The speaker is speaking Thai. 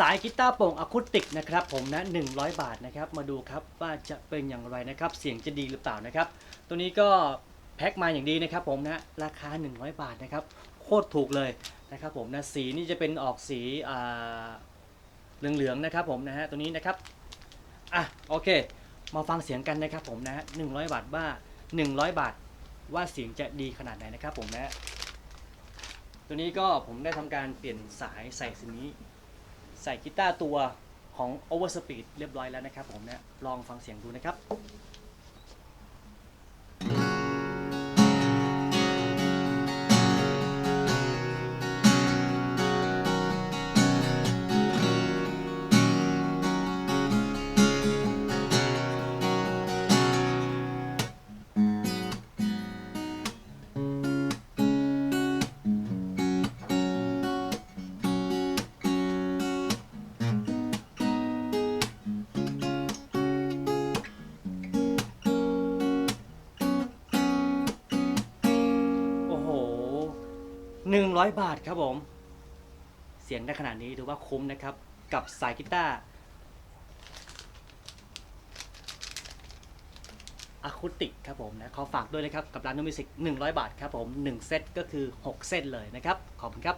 สายกีตาร์โปร่งอะคูติกนะครับผมนะ 100 บาทนะครับ มาดูครับว่าจะเป็นอย่างไรนะครับ เสียงจะดีหรือเปล่านะครับ ตัวนี้ก็แพ็คมาอย่างดีนะครับผมนะ ราคา 100 บาทนะครับ โคตรถูกเลยนะครับผมนะ สีนี่จะเป็นออกสีอ่าเหลืองๆนะครับผมนะฮะ ตัวนี้นะครับ อะโอเค มาฟังเสียงกันนะครับผมนะฮะ100บาทว่า100บาทว่าเสียงจะดีขนาดไหนนะครับผมนะ ตัวนี้ก็ผมได้ทำการเปลี่ยนสายใส่สีนี้ ใส่กีตาร์ตัวของ Overspeed เรียบร้อยแล้วนะครับผมนะลองฟังเสียงดูนะครับ 100 บาทครับผม เสียงได้ขนาดนี้ถือว่าคุ้มนะครับ กับสายกีตาร์อะคูติกครับผมนะขอฝากด้วยนะครับ กับร้านนูมิสิก100 บาทครับผม 1 เซตก็คือ 6เส้นเลยนะครับ ขอบคุณครับ